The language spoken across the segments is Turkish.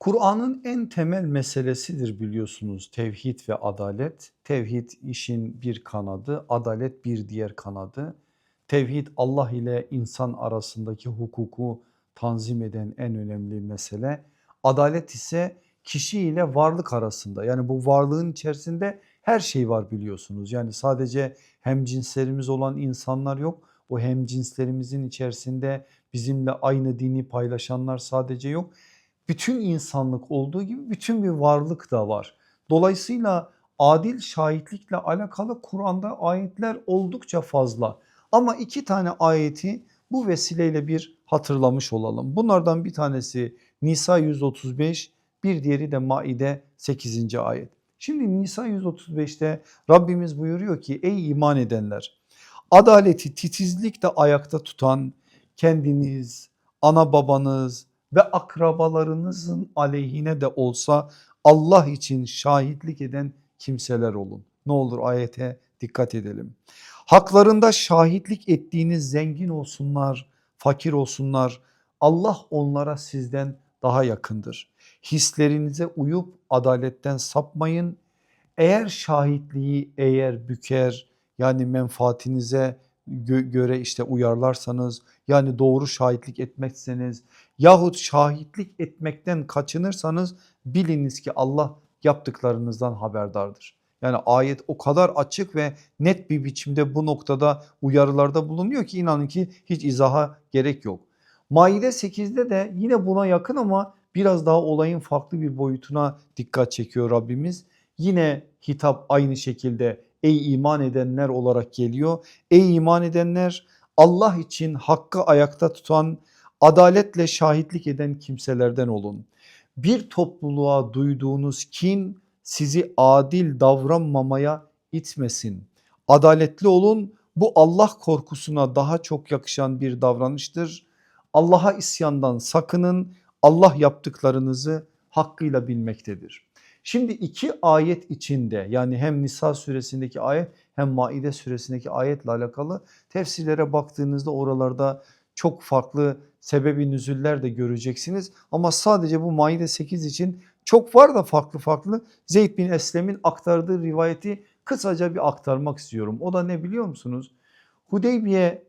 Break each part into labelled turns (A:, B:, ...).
A: Kur'an'ın en temel meselesidir biliyorsunuz tevhid ve adalet. Tevhid işin bir kanadı, adalet bir diğer kanadı. Tevhid Allah ile insan arasındaki hukuku tanzim eden en önemli mesele. Adalet ise kişi ile varlık arasında yani bu varlığın içerisinde her şey var biliyorsunuz. Yani sadece hemcinslerimiz olan insanlar yok. O hemcinslerimizin içerisinde bizimle aynı dini paylaşanlar sadece yok bütün insanlık olduğu gibi bütün bir varlık da var. Dolayısıyla adil şahitlikle alakalı Kur'an'da ayetler oldukça fazla. Ama iki tane ayeti bu vesileyle bir hatırlamış olalım. Bunlardan bir tanesi Nisa 135 bir diğeri de Maide 8. ayet. Şimdi Nisa 135'te Rabbimiz buyuruyor ki ey iman edenler adaleti titizlikle ayakta tutan kendiniz, ana babanız, ve akrabalarınızın aleyhine de olsa Allah için şahitlik eden kimseler olun. Ne olur ayete dikkat edelim. Haklarında şahitlik ettiğiniz zengin olsunlar, fakir olsunlar. Allah onlara sizden daha yakındır. Hislerinize uyup adaletten sapmayın. Eğer şahitliği eğer büker yani menfaatinize gö göre işte uyarlarsanız yani doğru şahitlik etmezseniz yahut şahitlik etmekten kaçınırsanız biliniz ki Allah yaptıklarınızdan haberdardır. Yani ayet o kadar açık ve net bir biçimde bu noktada uyarılarda bulunuyor ki inanın ki hiç izaha gerek yok. Maide 8'de de yine buna yakın ama biraz daha olayın farklı bir boyutuna dikkat çekiyor Rabbimiz. Yine hitap aynı şekilde ey iman edenler olarak geliyor. Ey iman edenler Allah için hakkı ayakta tutan adaletle şahitlik eden kimselerden olun. Bir topluluğa duyduğunuz kin sizi adil davranmamaya itmesin. Adaletli olun bu Allah korkusuna daha çok yakışan bir davranıştır. Allah'a isyandan sakının Allah yaptıklarınızı hakkıyla bilmektedir. Şimdi iki ayet içinde yani hem Nisa suresindeki ayet hem Maide suresindeki ayetle alakalı tefsirlere baktığınızda oralarda çok farklı sebebi nüzüller de göreceksiniz. Ama sadece bu Maide 8 için çok var da farklı farklı Zeyd bin Eslem'in aktardığı rivayeti kısaca bir aktarmak istiyorum. O da ne biliyor musunuz? Hudeybiye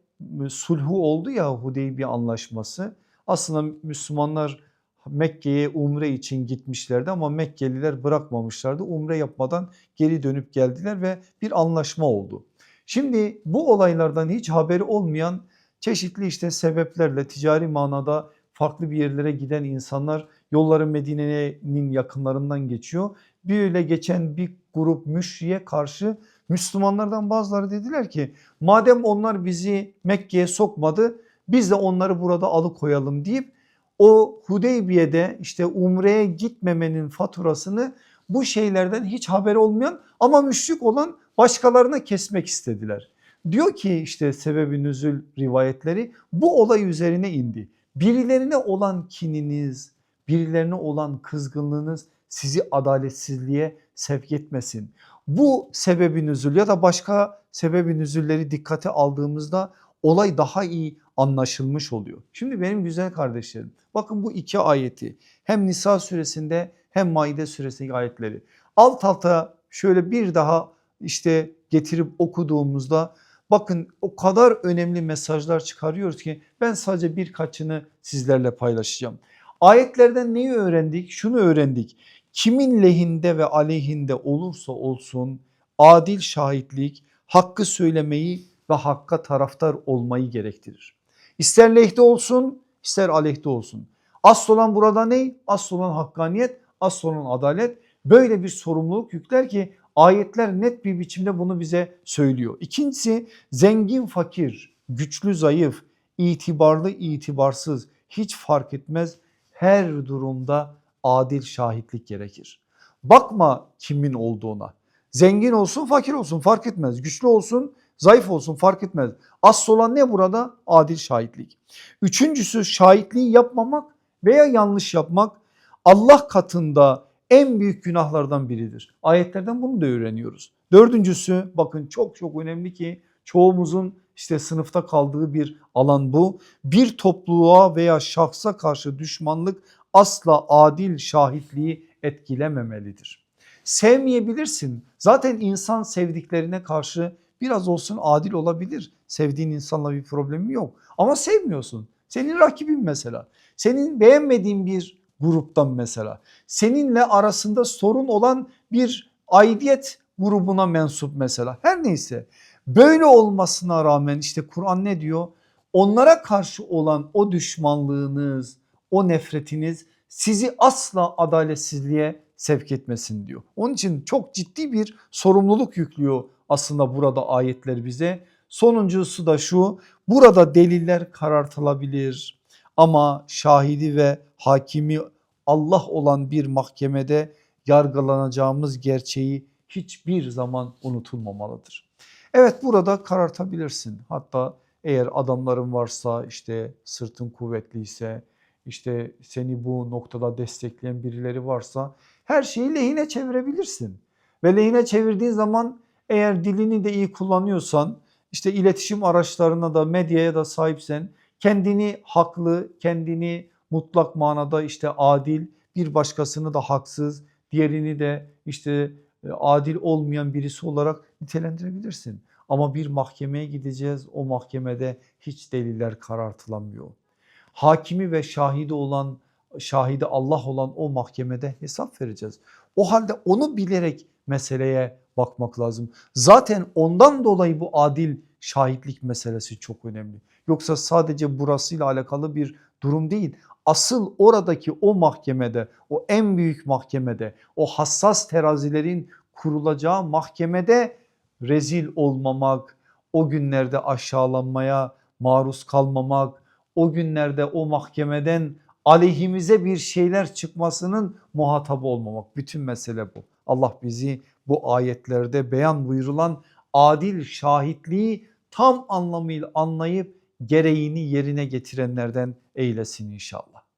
A: sulhu oldu ya Hudeybiye anlaşması. Aslında Müslümanlar Mekke'ye umre için gitmişlerdi ama Mekkeliler bırakmamışlardı. Umre yapmadan geri dönüp geldiler ve bir anlaşma oldu. Şimdi bu olaylardan hiç haberi olmayan çeşitli işte sebeplerle ticari manada farklı bir yerlere giden insanlar yolları Medine'nin yakınlarından geçiyor. Böyle geçen bir grup müşriye karşı Müslümanlardan bazıları dediler ki madem onlar bizi Mekke'ye sokmadı biz de onları burada alıkoyalım deyip o Hudeybiye'de işte umreye gitmemenin faturasını bu şeylerden hiç haber olmayan ama müşrik olan başkalarına kesmek istediler. Diyor ki işte sebebi nüzül rivayetleri bu olay üzerine indi. Birilerine olan kininiz, birilerine olan kızgınlığınız sizi adaletsizliğe sevk etmesin. Bu sebebi nüzül ya da başka sebebi nüzülleri dikkate aldığımızda olay daha iyi anlaşılmış oluyor. Şimdi benim güzel kardeşlerim bakın bu iki ayeti hem Nisa suresinde hem Maide suresindeki ayetleri alt alta şöyle bir daha işte getirip okuduğumuzda bakın o kadar önemli mesajlar çıkarıyoruz ki ben sadece birkaçını sizlerle paylaşacağım. Ayetlerden neyi öğrendik? Şunu öğrendik. Kimin lehinde ve aleyhinde olursa olsun adil şahitlik hakkı söylemeyi ve hakka taraftar olmayı gerektirir. İster lehte olsun ister aleyhte olsun. Asıl olan burada ne? Asıl olan hakkaniyet, asıl olan adalet. Böyle bir sorumluluk yükler ki ayetler net bir biçimde bunu bize söylüyor. İkincisi zengin fakir, güçlü zayıf, itibarlı itibarsız hiç fark etmez. Her durumda adil şahitlik gerekir. Bakma kimin olduğuna. Zengin olsun fakir olsun fark etmez. Güçlü olsun Zayıf olsun fark etmez. Asıl olan ne burada? Adil şahitlik. Üçüncüsü şahitliği yapmamak veya yanlış yapmak Allah katında en büyük günahlardan biridir. Ayetlerden bunu da öğreniyoruz. Dördüncüsü bakın çok çok önemli ki çoğumuzun işte sınıfta kaldığı bir alan bu. Bir topluluğa veya şahsa karşı düşmanlık asla adil şahitliği etkilememelidir. Sevmeyebilirsin. Zaten insan sevdiklerine karşı biraz olsun adil olabilir. Sevdiğin insanla bir problemi yok ama sevmiyorsun. Senin rakibin mesela. Senin beğenmediğin bir gruptan mesela. Seninle arasında sorun olan bir aidiyet grubuna mensup mesela. Her neyse böyle olmasına rağmen işte Kur'an ne diyor? Onlara karşı olan o düşmanlığınız, o nefretiniz sizi asla adaletsizliğe sevk etmesin diyor. Onun için çok ciddi bir sorumluluk yüklüyor aslında burada ayetler bize. Sonuncusu da şu burada deliller karartılabilir ama şahidi ve hakimi Allah olan bir mahkemede yargılanacağımız gerçeği hiçbir zaman unutulmamalıdır. Evet burada karartabilirsin hatta eğer adamların varsa işte sırtın kuvvetliyse işte seni bu noktada destekleyen birileri varsa her şeyi lehine çevirebilirsin. Ve lehine çevirdiğin zaman eğer dilini de iyi kullanıyorsan işte iletişim araçlarına da medyaya da sahipsen kendini haklı, kendini mutlak manada işte adil, bir başkasını da haksız, diğerini de işte e, adil olmayan birisi olarak nitelendirebilirsin. Ama bir mahkemeye gideceğiz o mahkemede hiç deliller karartılamıyor. Hakimi ve şahidi olan şahidi Allah olan o mahkemede hesap vereceğiz. O halde onu bilerek meseleye bakmak lazım. Zaten ondan dolayı bu adil şahitlik meselesi çok önemli. Yoksa sadece burasıyla alakalı bir durum değil. Asıl oradaki o mahkemede, o en büyük mahkemede, o hassas terazilerin kurulacağı mahkemede rezil olmamak, o günlerde aşağılanmaya maruz kalmamak, o günlerde o mahkemeden aleyhimize bir şeyler çıkmasının muhatabı olmamak. Bütün mesele bu. Allah bizi bu ayetlerde beyan buyurulan adil şahitliği tam anlamıyla anlayıp gereğini yerine getirenlerden eylesin inşallah.